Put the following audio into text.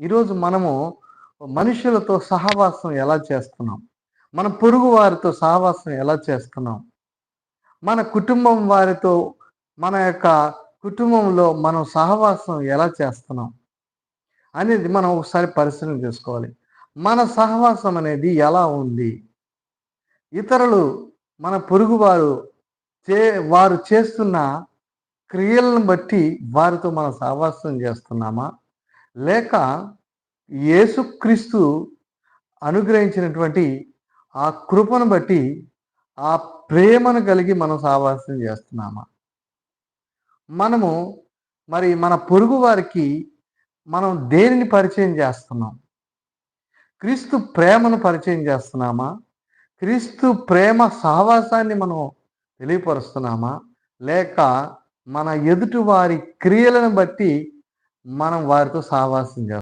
ఈరోజు మనము మనుషులతో సహవాసం ఎలా చేస్తున్నాం? మన పొరుగు వారితో సహవాసం ఎలా చేస్తున్నాం? మన కుటుంబం వారితో మన యొక్క కుటుంబంలో మనం సహవాసం ఎలా చేస్తున్నాం? అనేది మనం ఒకసారి పరిశీలన చేసుకోవాలి. మన సహవాసం అనేది ఎలా ఉంది? ఇతరులు మన పొరుగువారు చే వారు చేస్తున్న క్రియలను బట్టి వారితో మనం సహవాసం చేస్తున్నామా? లేక యేసుక్రీస్తు అనుగ్రహించినటువంటి ఆ కృపను బట్టి ఆ ప్రేమను కలిగి మనం సావాసం చేస్తున్నామా? మనము మరి మన పొరుగు వారికి మనం దేనిని పరిచయం చేస్తున్నాం? క్రీస్తు ప్రేమను పరిచయం చేస్తున్నామా? క్రీస్తు ప్రేమ సహవాసాన్ని మనం తెలియపరుస్తున్నామా? లేక మన ఎదుటి వారి క్రియలను బట్టి మనం వారితో సహవాసం చేస్తాం.